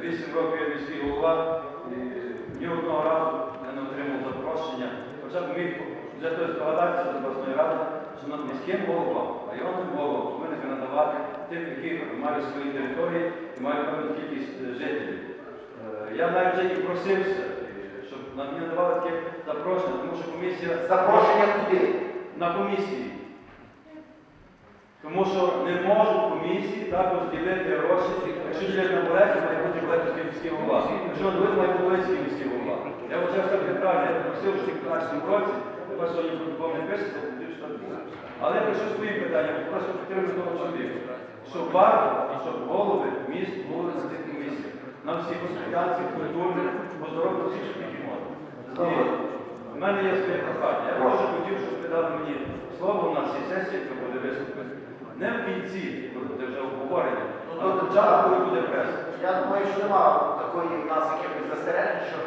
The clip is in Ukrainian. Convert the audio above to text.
8 років я міський голова, і ні одного разу я не отримав запрошення. Хоча б міг вже хтось здогадатися з обласної ради, що над міським головам, районним головам повинні надавати тим, які мають свої території і мають певну кількість е, жителів. Е, Я навіть вже і просився, е, щоб нам не давали таке запрошення, тому що комісія Запрошення куди? на комісії. Тому що не можуть комісії також ділити гроші, якщо на Болецький міський голова. Має бути Болецький міський голова. Я що це правильно, я просив що в 2015 році, тепер сьогодні не пишеться, тоді що. Але я прийшов свої питання, прошу підтримати того чоловіка. Щоб варто, і щоб голови міст були на цих комісіях. На всі консультації, культурні, по здоров'ю всі, що тільки можна. В мене є своє прохання. Я дуже хотів, щоб ви дали мені слово на цій сесії, яка буде виступити. Не в кінці, коли буде вже буде преса. Я думаю, що немає такої в нас якихось застережень, що